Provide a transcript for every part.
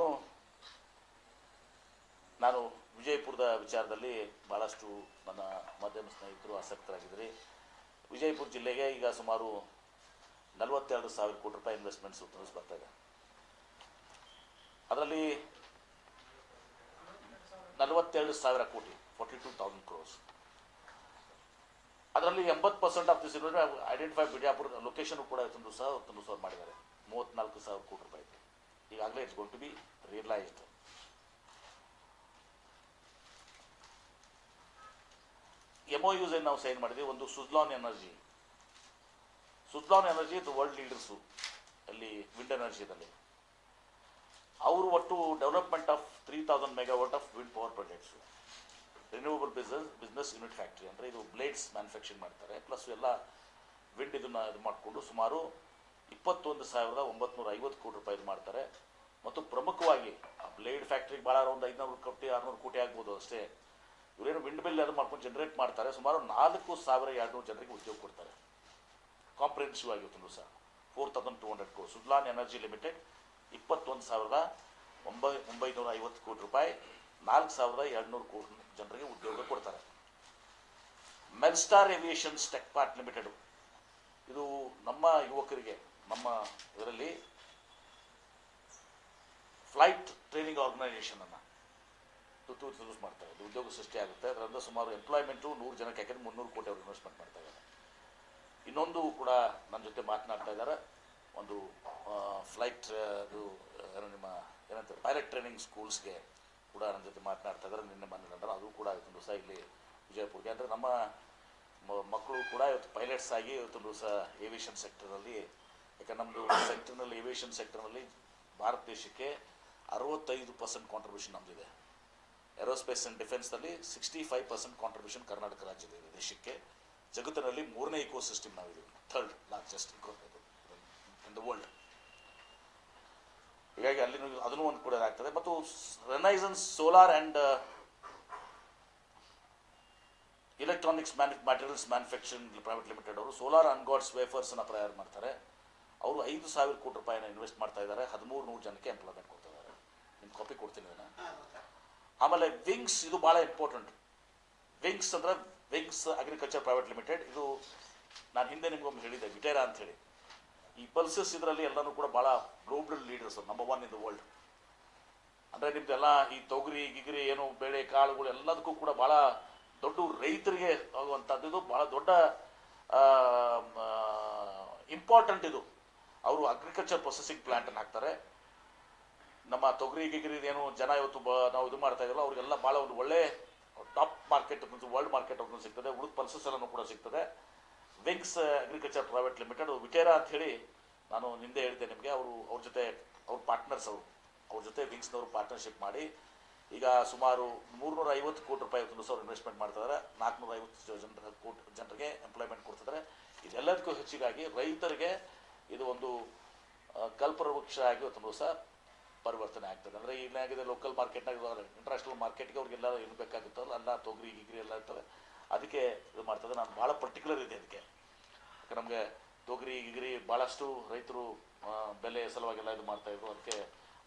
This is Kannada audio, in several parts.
ಇನ್ನು ನಾನು ವಿಜಯಪುರದ ವಿಚಾರದಲ್ಲಿ ಭಾಳಷ್ಟು ನನ್ನ ಮಾಧ್ಯಮ ಸ್ನೇಹಿತರು ಆಸಕ್ತರಾಗಿದ್ದರು ವಿಜಯಪುರ ಜಿಲ್ಲೆಗೆ ಈಗ ಸುಮಾರು ನಲವತ್ತೆರಡು ಸಾವಿರ ಕೋಟಿ ರೂಪಾಯಿ ಇನ್ವೆಸ್ಟ್ಮೆಂಟ್ಸ್ ಉತ್ತರಿಸಿ ಬರ್ತಾ ಇದೆ. ಅದರಲ್ಲಿ ನಲವತ್ತೆರಡು ಸಾವಿರ ಕೋಟಿ ಫೋರ್ಟಿ ಟು ತೌಸಂಡ್ ಕ್ರೋರ್ಸ್ ಅದರಲ್ಲಿ ಎಂಬತ್ತು percent of this identify Bijapur location ಕೂಡ ತಂದು ಸಹ ಇವತ್ತೊಂದು ಸಾವಿರ ಮಾಡಿದ್ದಾರೆ. ಮೂವತ್ತ್ನಾಲ್ಕು ಸಾವಿರ ಕೋಟಿ ರೂಪಾಯಿ. ಈಗಾಗಲೇ it's gone to be realised MoUs ನಾವು ಸೈನ್ ಮಾಡಿದ್ವಿ? ಒಂದು ಸುಜ್ಲಾನ್ ಎನರ್ಜಿ ಸುಜ್ಲಾನ್ ಎನರ್ಜಿ ಇದು ವರ್ಲ್ಡ್ ಲೀಡರ್ಸು ಅಲ್ಲಿ ವಿಂಡ್ ಎನರ್ಜಿದಲ್ಲಿ ಅವರು ಒಟ್ಟು development of three thousand megawatt of wind power projects renewable business business unit factory ಅಂದರೆ ಇದು ಬ್ಲೇಡ್ಸ್ ಮ್ಯಾನುಫ್ಯಾಕ್ಚರಿಂಗ್ ಮಾಡ್ತಾರೆ. ಪ್ಲಸ್ ಎಲ್ಲ ವಿಂಡ್ ಇದನ್ನು ಇದು ಮಾಡಿಕೊಂಡು ಸುಮಾರು ಇಪ್ಪತ್ತೊಂದು ಸಾವಿರದ ಒಂಬತ್ನೂರ ಐವತ್ತು ಕೋಟಿ ರೂಪಾಯಿ ಇದು ಮಾಡ್ತಾರೆ. ಮತ್ತು ಪ್ರಮುಖವಾಗಿ ಆ ಬ್ಲೇಡ್ ಫ್ಯಾಕ್ಟ್ರಿಗೆ ಭಾಳ ಒಂದು ಐದುನೂರು ಕೋಟಿ, ಆರುನೂರು ಕೋಟಿ ಆಗ್ಬೋದು ಅಷ್ಟೇ. ಇವರೇನು ವಿಂಡ್ ಬಿಲ್ ಅದು ಮಾಡ್ಕೊಂಡು ಜನರೇಟ್ ಮಾಡ್ತಾರೆ, ಸುಮಾರು ನಾಲ್ಕು ಸಾವಿರ ಎರಡುನೂರು ಜನರಿಗೆ ಉದ್ಯೋಗ ಕೊಡ್ತಾರೆ. ಕಾಂಪ್ರಿಹೆನ್ಸಿವ್ ಆಗಿ ಒಂದು ಸಹ ಫೋರ್ ತೌಸಂಡ್ ಟೂ ಹಂಡ್ರೆಡ್ ಕೋಟಿ ಸುಜ್ಲಾನ್ ಎನರ್ಜಿ ಲಿಮಿಟೆಡ್ ಇಪ್ಪತ್ತೊಂದು ಸಾವಿರದ ಒಂಬೈ ಒಂಬೈನೂರ ಐವತ್ತು ಕೋಟಿ ರೂಪಾಯಿ, ನಾಲ್ಕು ಸಾವಿರದ ಎರಡುನೂರು ಕೋಟಿ ಜನರಿಗೆ ಉದ್ಯೋಗ ಕೊಡ್ತಾರೆ. Melstar aviations tech part limited ಇದು ನಮ್ಮ ಯುವಕರಿಗೆ, ನಮ್ಮ ಇದರಲ್ಲಿ ಫ್ಲೈಟ್ ಟ್ರೈನಿಂಗ್ ಆರ್ಗನೈಸೇಷನನ್ನು ತುತ್ತು ಯೂಸ್ ಮಾಡ್ತಾರೆ ಇರೋದು. ಉದ್ಯೋಗ ಸೃಷ್ಟಿ ಆಗುತ್ತೆ. ಅದರಿಂದ ಸುಮಾರು ಎಂಪ್ಲಾಯ್ಮೆಂಟು ನೂರು ಜನಕ್ಕೆ, ಯಾಕಂದ್ರೆ ಮುನ್ನೂರು ಕೋಟಿ ಅವರು ಇನ್ವೆಸ್ಟ್ಮೆಂಟ್ ಮಾಡ್ತಾ ಇದ್ದಾರೆ. ಇನ್ನೊಂದು ಕೂಡ ನನ್ನ ಜೊತೆ ಮಾತನಾಡ್ತಾ ಇದ್ದಾರೆ. ಒಂದು ಫ್ಲೈಟ್ ಅದು, ಏನೋ ನಿಮ್ಮ, ಏನಂತ ಪೈಲಟ್ ಟ್ರೈನಿಂಗ್ ಸ್ಕೂಲ್ಸ್ಗೆ ಕೂಡ ನನ್ನ ಜೊತೆ ಮಾತನಾಡ್ತಾ ಇದ್ದಾರೆ. ನಿನ್ನೆ ಮೊನ್ನೆ ನಂತರ ಅದು ಕೂಡ ಇವತ್ತು ದಿವಸ ಇಲ್ಲಿ ವಿಜಯಪುರ್ಗೆ ಅಂದರೆ ನಮ್ಮ ಮಕ್ಕಳು ಕೂಡ ಇವತ್ತು ಪೈಲಟ್ಸ್ ಆಗಿ ಇವತ್ತು ದಿವಸ ಏವಿಯೇಷನ್ ಸೆಕ್ಟರ್ನಲ್ಲಿ ಯಾಕಂದ್ರೆ ನಮ್ಮದು ಸೆಕ್ಟರ್ನಲ್ಲಿ ಏವಿಯೇಷನ್ ಸೆಕ್ಟರ್ನಲ್ಲಿ ಭಾರತ ದೇಶಕ್ಕೆ ಅರವತ್ತೈದು ಪರ್ಸೆಂಟ್ ಕಾಂಟ್ರಿಬ್ಯೂಷನ್ ನಮ್ಮದಿದೆ aerospace and ಡಿಫೆನ್ಸ್ನಲ್ಲಿ sixty five percent contribution Karnataka ರಾಜ್ಯದ ದೇಶಕ್ಕೆ ಜಗತ್ತಿನಲ್ಲಿ ಮೂರನೇ ಇಕೋ ಸಿಸ್ಟಮ್ ನಾವಿದ್ದೀವಿ third largest eco in the world ಹೀಗಾಗಿ ಅಲ್ಲಿ ಅದನ್ನು ಒಂದು ಕೂಡ ಆಗ್ತದೆ. ಮತ್ತು renaissance solar and electronics man materials manufacturing private limited ಅವರು ಸೋಲಾರ್ ಅನ್ಗಾಡ್ಸ್ ವೇಫರ್ಸನ್ನು ತಯಾರು ಮಾಡ್ತಾರೆ. ಅವರು ಐದು ಸಾವಿರ ಕೋಟಿ ರೂಪಾಯಿನ ಇನ್ವೆಸ್ಟ್ ಮಾಡ್ತಾ ಇದ್ದಾರೆ. ಹದಿಮೂರು ನೂರು ಜನಕ್ಕೆ ಎಂಪ್ಲಾಯ್ಮೆಂಟ್ ಕಾಪಿ ಕೊಡ್ತೀನಿ ನಾನು ಆಮೇಲೆ ವಿಂಗ್ಸ್ ಇದು ಭಾಳ ಇಂಪಾರ್ಟೆಂಟ್ ವಿಂಗ್ಸ್ ಅಂದ್ರೆ ವಿಂಗ್ಸ್ ಅಗ್ರಿಕಲ್ಚರ್ ಪ್ರೈವೇಟ್ ಲಿಮಿಟೆಡ್ ಇದು ನಾನು ಹಿಂದೆ ನಿಮ್ಗೊಮ್ಮೆ ಹೇಳಿದ್ದೆ ವಿಟೇರಾ ಅಂತ ಹೇಳಿ. ಈ ಪಲ್ಸಸ್ ಇದರಲ್ಲಿ ಎಲ್ಲರೂ ಕೂಡ ಭಾಳ global leaders number one in the world ಅಂದರೆ ನಿಮ್ದೆಲ್ಲ ಈ ತೊಗರಿ, ಗಿಗರಿ, ಏನು ಬೇಳೆ, ಕಾಳುಗಳು ಎಲ್ಲದಕ್ಕೂ ಕೂಡ ಭಾಳ ದೊಡ್ಡ ರೈತರಿಗೆ ಆಗುವಂಥದ್ದು ಇದು ಭಾಳ ದೊಡ್ಡ ಇಂಪಾರ್ಟೆಂಟ್ ಇದು. ಅವರು ಅಗ್ರಿಕಲ್ಚರ್ ಪ್ರೊಸೆಸಿಂಗ್ ಪ್ಲಾಂಟನ್ನು ಹಾಕ್ತಾರೆ. ನಮ್ಮ ತೊಗರಿ ಗಿಗರಿ ಏನು ಜನ ಇವತ್ತು ಬ ನಾವು ಇದು ಮಾಡ್ತಾ ಇದ್ರಲ್ಲ, ಅವರಿಗೆಲ್ಲ ಭಾಳ ಒಂದು ಒಳ್ಳೆ ಟಾಪ್ ಮಾರ್ಕೆಟ್ ವರ್ಲ್ಡ್ ಮಾರ್ಕೆಟ್ ಅಂತ ಸಿಗ್ತದೆ. ಉಳಿದ ಪಲ್ಸಸ್ ಎಲ್ಲನೂ ಕೂಡ ಸಿಗ್ತದೆ. Wings agriculture private limited Viterra ಅಂತ ಹೇಳಿ ನಾನು ನಿಂದೆ ಹೇಳಿದೆ ನಿಮಗೆ. ಅವರು, ಅವ್ರ ಜೊತೆ, ಅವ್ರ ಪಾರ್ಟ್ನರ್ಸ್ ಅವರು. ಅವ್ರ ಜೊತೆ ವಿಂಗ್ಸ್ನವರು ಪಾರ್ಟ್ನರ್ಶಿಪ್ ಮಾಡಿ ಈಗ ಸುಮಾರು ಮೂರ್ನೂರ ಐವತ್ತು ಕೋಟಿ ರೂಪಾಯಿ ಸಾವಿರ ಇನ್ವೆಸ್ಟ್ಮೆಂಟ್ ಮಾಡ್ತಿದ್ದಾರೆ ನಾಲ್ಕುನೂರ ಐವತ್ತು ಜನರ ಕೋಟಿ ಜನರಿಗೆ ಎಂಪ್ಲಾಯ್ಮೆಂಟ್ ಕೊಡ್ತಿದ್ದಾರೆ ಇದೆಲ್ಲದಕ್ಕೂ ಹೆಚ್ಚಿಗಾಗಿ ರೈತರಿಗೆ ಇದು ಒಂದು ಕಲ್ಪವೃಕ್ಷ ಆಗಿ ಒಂದು ದಿವಸ ಪರಿವರ್ತನೆ ಆಗ್ತದೆ. ಅಂದರೆ ಏನಾಗಿದೆ ಲೋಕಲ್ ಮಾರ್ಕೆಟ್ನಾಗ ಇಂಟರ್ನ್ಯಾಷನಲ್ ಮಾರ್ಕೆಟ್ಗೆ ಅವ್ರಿಗೆಲ್ಲ ಏನು ಬೇಕಾಗುತ್ತಲ್ಲ ಎಲ್ಲ ತೊಗರಿ, ಗಿಗ್ರಿ ಎಲ್ಲ ಇರ್ತವೆ. ಅದಕ್ಕೆ ಇದು ಮಾಡ್ತದೆ. ನಾನು ಭಾಳ ಪರ್ಟಿಕ್ಯುಲರ್ ಇದೆ ಅದಕ್ಕೆ ನಮಗೆ ತೊಗರಿ, ಗಿಗರಿ ಭಾಳಷ್ಟು ರೈತರು ಬೆಲೆ ಸಲುವಾಗೆಲ್ಲ ಇದು ಮಾಡ್ತಾಯಿದ್ರು ಅದಕ್ಕೆ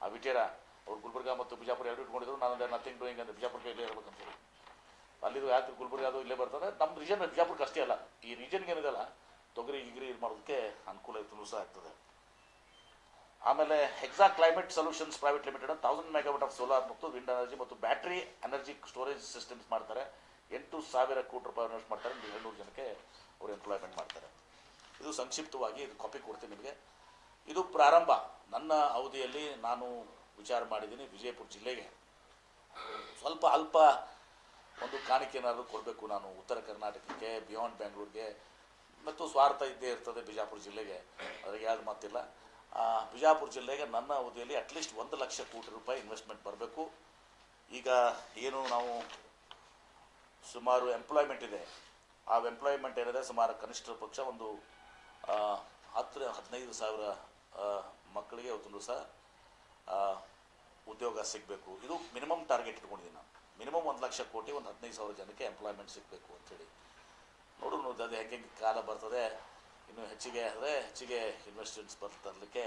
ಆ ವಿಟೇರ ಅವ್ರು ಗುಲ್ಬರ್ಗ ಮತ್ತು ಬಿಜಾಪುರ ಎರಡು ಇಟ್ಕೊಂಡಿದ್ರು. ನಾನು ನಥಿಂಗ್ ಡೂಯಿಂಗ್ ಅಂತ ಬಿಜಾಪುರಕ್ಕೆ ಇಲ್ಲೇ ಇರ್ಬೇಕಂತೇಳಿ ಅಲ್ಲಿದು ಯಾಕೆ ಗುಲ್ಬರ್ಗ ಅದು ಇಲ್ಲೇ ಬರ್ತದೆ. ನಮ್ಮ ರೀಜನ್ ಬಿಜಾಪುರಕ್ಕೆ ಅಷ್ಟೇ ಅಲ್ಲ. ಈ ರೀಜನ್ಗೆ ಏನಿದೆಲ್ಲ ತೊಗರಿ, ಗಿಗರಿ ಇದು ಮಾಡೋದಕ್ಕೆ ಅನುಕೂಲ ಇತ್ತು ಸಹ ಆಗ್ತದೆ. ಆಮೇಲೆ hexa climate solutions private limited thousand megawatt of solar ಮತ್ತು ವಿಂಡ್ ಎನರ್ಜಿ ಮತ್ತು ಬ್ಯಾಟ್ರಿ ಎನರ್ಜಿ ಸ್ಟೋರೇಜ್ ಸಿಸ್ಟಮ್ಸ್ ಮಾಡ್ತಾರೆ. ಎಂಟು ಸಾವಿರ ಕೋಟಿ ರೂಪಾಯಿ ಇನ್ವೆಸ್ಟ್ ಮಾಡ್ತಾರೆ. ಏಳ್ನೂರು ಜನಕ್ಕೆ ಅವರು ಎಂಪ್ಲಾಯ್ಮೆಂಟ್ ಮಾಡ್ತಾರೆ. ಇದು ಸಂಕ್ಷಿಪ್ತವಾಗಿ ಇದು ಕಾಪಿ ಕೊಡ್ತೀನಿ ನಿಮಗೆ. ಇದು ಪ್ರಾರಂಭ. ನನ್ನ ಅವಧಿಯಲ್ಲಿ ನಾನು ವಿಚಾರ ಮಾಡಿದ್ದೀನಿ ವಿಜಯಪುರ ಜಿಲ್ಲೆಗೆ. ಸ್ವಲ್ಪ ಅಲ್ಪ ಒಂದು ಕಾಣಿಕೆ ಏನಾದರೂ ಕೊಡಬೇಕು ನಾನು ಉತ್ತರ ಕರ್ನಾಟಕಕ್ಕೆ ಬಿಯಾಂಡ್ ಬೆಂಗಳೂರಿಗೆ ಮತ್ತು ಸ್ವಾರ್ಥ ಇದ್ದೇ ಇರ್ತದೆ ಬಿಜಾಪುರ ಜಿಲ್ಲೆಗೆ. ಅದಕ್ಕೆ ಯಾವ್ದು ಮಾತಿಲ್ಲ. ಬಿಜಾಪುರ ಜಿಲ್ಲೆಗೆ ನನ್ನ ಅವಧಿಯಲ್ಲಿ ಅಟ್ಲೀಸ್ಟ್ ಒಂದು ಲಕ್ಷ ಕೋಟಿ ರೂಪಾಯಿ ಇನ್ವೆಸ್ಟ್ಮೆಂಟ್ ಬರಬೇಕು. ಈಗ ಏನು ನಾವು ಸುಮಾರು ಎಂಪ್ಲಾಯ್ಮೆಂಟ್ ಇದೆ. ಆ ಎಂಪ್ಲಾಯ್ಮೆಂಟ್ ಏನಿದೆ, ಸುಮಾರು ಕನಿಷ್ಠ ಪಕ್ಷ ಒಂದು ಹತ್ತು, ಹದಿನೈದು ಸಾವಿರ ಮಕ್ಕಳಿಗೆ ಇವತ್ತೊಂದು ಸಹ ಉದ್ಯೋಗ ಸಿಗಬೇಕು. ಇದು ಮಿನಿಮಮ್ ಟಾರ್ಗೆಟ್ ಇಟ್ಕೊಂಡಿದ್ದೀನಿ ನಾನು. ಮಿನಿಮಮ್ ಒಂದು ಲಕ್ಷ ಕೋಟಿ, ಒಂದು ಹದಿನೈದು ಸಾವಿರ ಜನಕ್ಕೆ ಎಂಪ್ಲಾಯ್ಮೆಂಟ್ ಸಿಗಬೇಕು ಅಂಥೇಳಿ ನೋಡೋಣ ಅದು ಹೆಂಗೆ ಕಾಲ ಬರ್ತದೆ. ಇನ್ನೂ ಹೆಚ್ಚಿಗೆ ಆದರೆ ಹೆಚ್ಚಿಗೆ ಇನ್ವೆಸ್ಟರ್ಸ್ ಬರ್ತರಲಿಕ್ಕೆ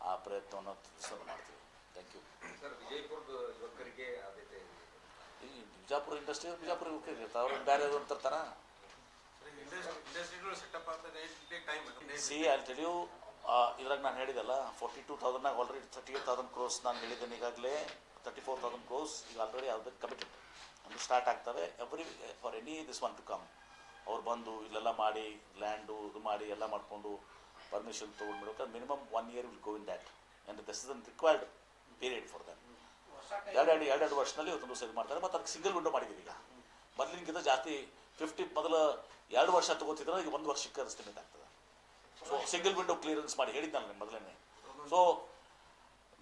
ಆ ಪ್ರಯತ್ನವನ್ನು ಸಹ ಮಾಡ್ತೀವಿ. ಥ್ಯಾಂಕ್ ಯು ಈ ಬಿಜಾಪುರ ಇಂಡಸ್ಟ್ರಿ ಬಿಜಾಪುರ ಯುವಕರಿಗೆ ಅವ್ರು ಬೇರೆ ಅದು ಅಂತಾರ ಸಿ ಅಲ್ಲಿ ಇದ್ರಾಗ ನಾನು ಹೇಳಿದಲ್ಲ forty two ತೌಸಂಡ್ನಾಗ already thirty eight thousand crores ನಾನು ಹೇಳಿದ್ದೇನೆ ಈಗಾಗಲೇ. ತರ್ಟಿ ಫೋರ್ ತೌಸಂಡ್ ಕ್ರೋಸ್ ಈಗ ಆಲ್ರೆಡಿ ಅದಕ್ಕೆ ಕಮಿಟೆಡ್ ಅಂದ್ರೆ ಸ್ಟಾರ್ಟ್ ಆಗ್ತವೆ. Every for any this one to come ಅವ್ರು ಬಂದು ಇಲ್ಲೆಲ್ಲ ಮಾಡಿ, ಲ್ಯಾಂಡು ಇದು ಮಾಡಿ ಎಲ್ಲ ಮಾಡಿಕೊಂಡು ಪರ್ಮಿಷನ್ ಮಾಡೋಕೆ minimum one year will go in that and this is an required period for that ಎರಡೆರಡು ಎರಡೆರಡು ವರ್ಷದಲ್ಲಿ ಒಂದು ಇದು ಮಾಡ್ತಾರೆ. ಮತ್ತು ಅದಕ್ಕೆ ಸಿಂಗಲ್ ವಿಂಡೋ ಮಾಡಿದ್ದೀವಿ ಈಗ. ಮೊದಲಿನಕ್ಕಿಂತ ಜಾಸ್ತಿ ಫಿಫ್ಟಿ ಮೊದಲು ಎರಡು ವರ್ಷ ತಗೋತಿದ್ರೆ ಈಗ ಒಂದು ವರ್ಷಕ್ಕೆ ಎಸ್ಟಿಮೇಟ್ ಆಗ್ತದೆ. ಸೊ ಸಿಂಗಲ್ ವಿಂಡೋ ಕ್ಲಿಯರೆನ್ಸ್ ಮಾಡಿ ಹೇಳಿದ್ನಲ್ಲ ನಾನು ಮೊದಲನೇ ಸೊ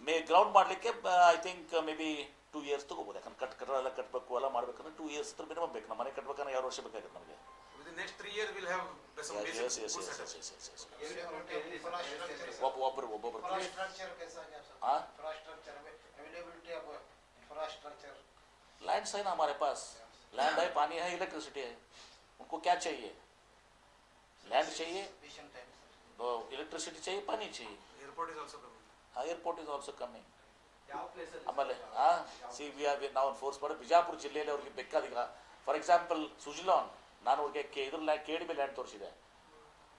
ಮೇ ಗ್ರೌಂಡ್ ಮಾಡಲಿಕ್ಕೆ I think may be two years ತೊಗೋಬೋದು. ಯಾಕಂದ್ರೆ ಕಟ್, ಕಟ್ಟಡ ಎಲ್ಲ ಕಟ್ಟಬೇಕು ಎಲ್ಲ ಮಾಡಬೇಕಂದ್ರೆ ಟೂ ಇಯರ್ಸ್ ಮಿನಿಮಮ್ ಬೇಕು. ನಮ್ಮ ಮನೆ ಕಟ್ಟಬೇಕಂದ್ರೆ ಎರಡು ವರ್ಷ ಬೇಕಾಗುತ್ತೆ ನಮಗೆ? Within next three year will have some yes basic yes yes good yes setup. Yes yes yes infrastructure ಒಬ್ಬ ಒಬ್ಬರು ಒಬ್ಬೊಬ್ರು कैसा है आप हाँ? Infrastructure availability of infrastructure land है ना हमारे पास लैंड है पानी है इलेक्ट्रिसिटी है उनको क्या चाहिए लैंड चाहिए मिशन टाइम तो इलेक्ट्रिसिटी चाहिए पानी चाहिए Airport is also coming. Airport is also coming ಯಾವ ಪ್ಲೇಸ್ ಆಮೇಲೆ ಆ ಸಿ ವಿ ಆರ್ ನಾವು ಫೋರ್ಸ್ ಮಾಡಿ ಬಿಜಾಪುರ ಜಿಲ್ಲೆಯಲ್ಲಿ ಅವ್ರಿಗೆ ಬೇಕಾದ ಈಗ ಫಾರ್ ಎಕ್ಸಾಂಪಲ್ ಸುಜಿಲಾನ್ ನಾನು ಅವ್ರಿಗೆ ಕೆ ಇದ್ರಲ್ಲಿ ಕೇಳಿ ಮೇಲೆ ಲ್ಯಾಂಡ್ ತೋರಿಸಿದೆ.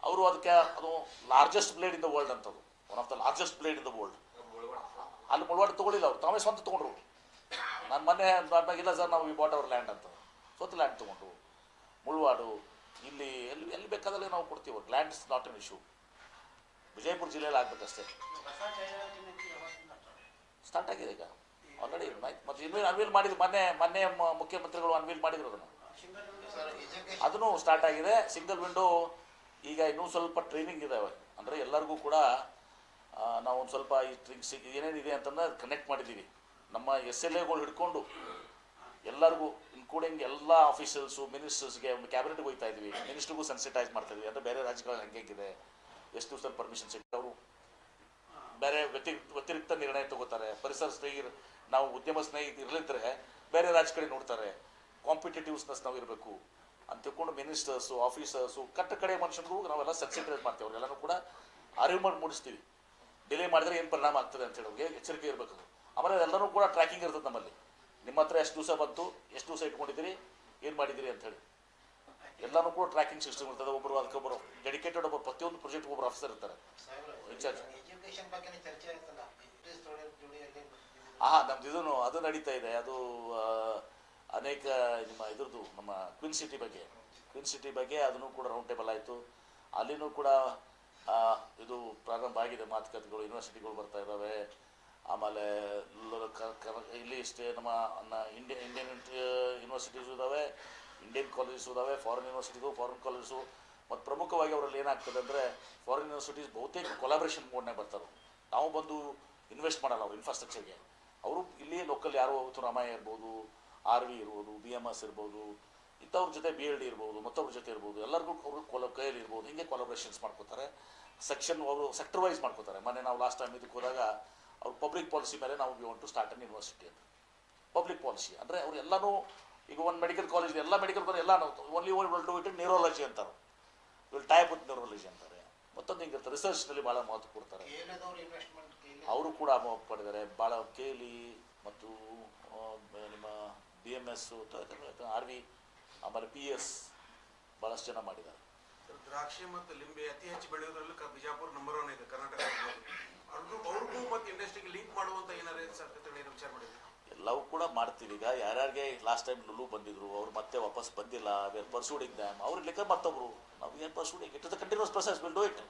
ಅವರು ಅದಕ್ಕೆ ಅದು largest blade in the world ಅಂತದು. One of the largest blade in the world ಅಲ್ಲಿ ಮುಳುವಾಡ ತೊಗೊಳಿಲ್ಲ ಅವ್ರು. ತಾವೇ ಸ್ವಂತ ತೊಗೊಂಡ್ರು ನಾನು ಮೊನ್ನೆ ಇಲ್ಲ ಸರ್, ನಾವು ಈ ಬಾಟ್ ಅವ್ರ ಲ್ಯಾಂಡ್ ಅಂತ. ಸ್ವಂತ ಲ್ಯಾಂಡ್ ತೊಗೊಂಡ್ರು. ಮುಳುವಾಡು, ಇಲ್ಲಿ, ಎಲ್ಲಿ ಎಲ್ಲಿ ಬೇಕಾದಲ್ಲಿ ನಾವು ಕೊಡ್ತೀವಿ land is not an issue Vijayapura ಜಿಲ್ಲೆಯಲ್ಲಿ ಆಗ್ಬೇಕಷ್ಟೇ ಸ್ಟಾರ್ಟ್ ಆಗಿದೆ ಈಗ. ಆಲ್ರೆಡಿ ಮತ್ತೆ ಅನ್ವೀಲ್ ಮಾಡಿದ್ರು. ಮೊನ್ನೆ ಮೊನ್ನೆ ಮುಖ್ಯಮಂತ್ರಿಗಳು ಅನ್ವೀಲ್ ಮಾಡಿದ್ರು ಅದನ್ನು. ಅದನ್ನು ಸ್ಟಾರ್ಟ್ ಆಗಿದೆ. ಸಿಂಗಲ್ ವಿಂಡೋ ಈಗ ಇನ್ನೂ ಸ್ವಲ್ಪ ಟ್ರೈನಿಂಗ್ ಇದಾವೆ ಅಂದರೆ ಎಲ್ಲರಿಗೂ ಕೂಡ ನಾವು ಒಂದು ಸ್ವಲ್ಪ ಈ ಟ್ರಿಂಕ್ಸ್ ಏನೇನಿದೆ ಅಂತಂದ್ರೆ ಕನೆಕ್ಟ್ ಮಾಡಿದ್ದೀವಿ. ನಮ್ಮ ಎಸ್ ಎಲ್ ಎಗಳು ಹಿಡ್ಕೊಂಡು ಎಲ್ಲರಿಗೂ ಇನ್ಕ್ಲೂಡಿಂಗ್ ಎಲ್ಲ ಆಫೀಸರ್ಸು ಮಿನಿಸ್ಟರ್ಸ್ಗೆ ಒಂದು ಕ್ಯಾಬಿನೆಟ್ಗೆ ಹೋಗ್ತಾ ಇದ್ವಿ ಮಿನಿಸ್ಟ್ರಿಗೂ ಸೆನ್ಸಿಟೈಸ್ ಮಾಡ್ತಾ ಇದ್ವಿ ಅಂದರೆ ಬೇರೆ ರಾಜ್ಯಗಳು ಹೆಂಗೆಂಗಿದೆ ಎಷ್ಟು ದಿವಸದಲ್ಲಿ ಪರ್ಮಿಷನ್ ಸಿಗ್ತಾರೆ ಅವರು ಬೇರೆ ವ್ಯತಿ, ವ್ಯತಿರಿಕ್ತ ನಿರ್ಣಯ ತಗೋತಾರೆ. ಪರಿಸರ ಸ್ನೇಹಿ, ನಾವು ಉದ್ಯಮ ಸ್ನೇಹಿತ ಇರಲಿದ್ರೆ ಬೇರೆ ರಾಜ್ಯ ಕಡೆ ನೋಡ್ತಾರೆ. ಕಾಂಪಿಟೇಟಿವ್ಸ್ನೆಸ್ ನಾವು ಇರಬೇಕು ಅಂತ ತಿಳ್ಕೊಂಡು ಮಿನಿಸ್ಟರ್ಸು ಆಫೀಸರ್ಸು ಕಟ್ಟ ಕಡೆ ಮನುಷ್ಯನಿಗೂ ನಾವೆಲ್ಲ ಸಕ್ಸೆಂಟ್ರೇಟ್ ಮಾಡ್ತೀವಿ. ಅವ್ರಿಗೆಲ್ಲನೂ ಕೂಡ ಅರಿವು ಮಾಡಿ ಮೂಡಿಸ್ತೀವಿ. ಡಿಲೇ ಮಾಡಿದರೆ ಏನು ಪರಿಣಾಮ ಆಗ್ತದೆ ಅಂತ ಹೇಳಿ ಎಚ್ಚರಿಕೆ ಇರಬೇಕು. ಆಮೇಲೆ ಎಲ್ಲರೂ ಕೂಡ ಟ್ರ್ಯಾಕಿಂಗ್ ಇರ್ತದೆ ನಮ್ಮಲ್ಲಿ. ನಿಮ್ಮ ಹತ್ರ ಎಷ್ಟು ದಿವಸ ಬಂತು ಎಷ್ಟು ದಿವಸ ಇಟ್ಕೊಂಡಿದ್ದೀರಿ ಏನು ಮಾಡಿದ್ದೀರಿ ಅಂತ ಹೇಳಿ. ಎಲ್ಲನೂ ಕೂಡ ಟ್ರ್ಯಾಕಿಂಗ್ ಸಿಸ್ಟಮ್ ಇರ್ತದೆ. ಒಬ್ಬರು ಅದಕ್ಕೊಬ್ಬರು ಡೆಡಿಕೇಟೆಡ್ ಒಬ್ಬರು ಪ್ರತಿಯೊಂದು ಪ್ರಾಜೆಕ್ಟ್ ಒಬ್ಬರು ಆಫೀಸರ್ ಇರ್ತಾರೆ. ಆಹಾ ನಮ್ದು ಇದನ್ನು ಅದು ನಡೀತಾ ಇದೆ. ಅದು ಅನೇಕ ನಿಮ್ಮ ಇದ್ರದ್ದು ನಮ್ಮ ಕ್ವಿನ್ ಸಿಟಿ ಬಗ್ಗೆ. ಕ್ವಿನ್ ಸಿಟಿ ಬಗ್ಗೆ ಅದನ್ನು ಕೂಡ ರೌಂಡ್ ಟೇಬಲ್ ಆಯಿತು. ಅಲ್ಲಿನೂ ಕೂಡ ಇದು ಪ್ರಾರಂಭ ಆಗಿದೆ. ಮಾತುಕತೆಗಳು ಯೂನಿವರ್ಸಿಟಿಗಳು ಬರ್ತಾ ಇದ್ದಾವೆ. ಆಮೇಲೆ ಇಲ್ಲಿ ಇಷ್ಟೇ ನಮ್ಮ ಇಂಡಿಯನ್ ಇಂಡಿಯನ್ ಯೂನಿವರ್ಸಿಟೀಸ್ ಇದ್ದಾವೆ ಇಂಡಿಯನ್ ಕಾಲೇಜಸ್ ಇದ್ದಾವೆ ಫಾರಿನ್ ಯೂನಿವರ್ಸಿಟಿಗೂ ಫಾರಿನ್ ಕಾಲೇಜು ಮತ್ತು ಪ್ರಮುಖವಾಗಿ ಅವರಲ್ಲಿ ಏನಾಗ್ತದೆ ಅಂದರೆ ಫಾರಿನ್ ಯೂನಿವರ್ಸಿಟೀಸ್ ಬಹುತೇಕ ಕೊಲಾಬ್ರೇಷನ್ ಮೋಡ್ನೇ ಬರ್ತಾರೆ ನಾವು ಬಂದು ಇನ್ವೆಸ್ಟ್ ಮಾಡಲ್ಲ ಅವ್ರು ಇನ್ಫ್ರಾಸ್ಟ್ರಕ್ಚರ್ಗೆ ಅವರು ಇಲ್ಲಿ ಲೋಕಲ್ ಯಾರು ರಾಮಯ್ಯ ಇರ್ಬೋದು ಆರ್ ವಿ ಇರ್ಬೋದು ಬಿ ಎಂ ಎಸ್ ಇರ್ಬೋದು ಇಂಥವ್ರ ಜೊತೆ ಬಿ ಎಲ್ ಡಿ ಇರ್ಬೋದು ಮತ್ತೊಬ್ಬರ ಜೊತೆ ಇರ್ಬೋದು ಎಲ್ಲರಿಗೂ ಅವರು ಕೊಲ ಕೈಯಲ್ಲಿ ಇರ್ಬೋದು ಹಿಂಗೆ ಕೊಲಾಬ್ರೇಷನ್ಸ್ ಮಾಡ್ಕೋತಾರೆ. ಸೆಕ್ಷನ್ ಅವರು ಸೆಕ್ಟರ್ ವೈಸ್ ಮಾಡ್ಕೋತಾರೆ. ಮೊನ್ನೆ ನಾವು ಲಾಸ್ಟ್ ಟೈಮ್ ಇದಕ್ಕೆ ಹೋದಾಗ ಅವ್ರು ಪಬ್ಲಿಕ್ ಪಾಲಿಸಿ ಮೇಲೆ ನಾವು we want to start an university ಅಂತ. ಪಬ್ಲಿಕ್ ಪಾಲಿಸಿ ಅಂದರೆ ಅವ್ರು ಎಲ್ಲನೂ ಈಗ ಒಂದು ಮೆಡಿಕಲ್ ಕಾಲೇಜ್ ಎಲ್ಲ ಮೆಡಿಕಲ್ ಕಾಲೇಜ್ ಎಲ್ಲ only one will do it neurology ಅಂತಾರೆ. ವಿಲ್ ಟೈಪ್ ವಿತ್ ನ್ಯೂರಾಲಜಿ ಅಂತಾರೆ. ಮತ್ತೊಂದು ಹಿಂಗಿರುತ್ತೆ ರಿಸರ್ಚ್ನಲ್ಲಿ ಭಾಳ ಮಹತ್ವ ಕೊಡ್ತಾರೆ. ಅವರು ಕೂಡ ಪಡೆದರೆ ಭಾಳ ಕೇಲಿ ಮತ್ತು ನಿಮ್ಮ B M S R V ಆಮೇಲೆ ಪಿ ಎಸ್ ಭಾಳಷ್ಟು ಜನ ಮಾಡಿದ್ದಾರೆ. ದ್ರಾಕ್ಷಿ ಮತ್ತು ಲಿಂಬೆ ಅತಿ ಹೆಚ್ಚು ಬೆಳೆಯೋದ್ರಲ್ಲೂ ಬಿಜಾಪುರ ನಂಬರ್ ಒನ್ ಇದೆ ಕರ್ನಾಟಕ ಅವ್ರಿಗೂ ಮತ್ತು ಇಂಡಸ್ಟ್ರಿಗೆ ಲಿಂಕ್ ಮಾಡುವಂತ ಏನಾರ ವಿಚಾರ ಮಾಡಿದ್ರು? ಎಲ್ಲವೂ ಕೂಡ ಮಾಡ್ತೀವಿ. ಈಗ ಯಾರ್ಯಾರಿಗೆ ಲಾಸ್ಟ್ ಟೈಮ್ ಲುಲು ಬಂದಿದ್ರು ಅವ್ರು ಮತ್ತೆ ವಾಪಸ್ ಬಂದಿಲ್ಲ ಪರ್ಸೂಡಿಂಗ್ ಡ್ಯಾಮ್ ಅವ್ರ ಲೆಕ್ಕ ಮತ್ತೊಬ್ರು ನಾವು ಏನು pursuing it is the continuous process will do it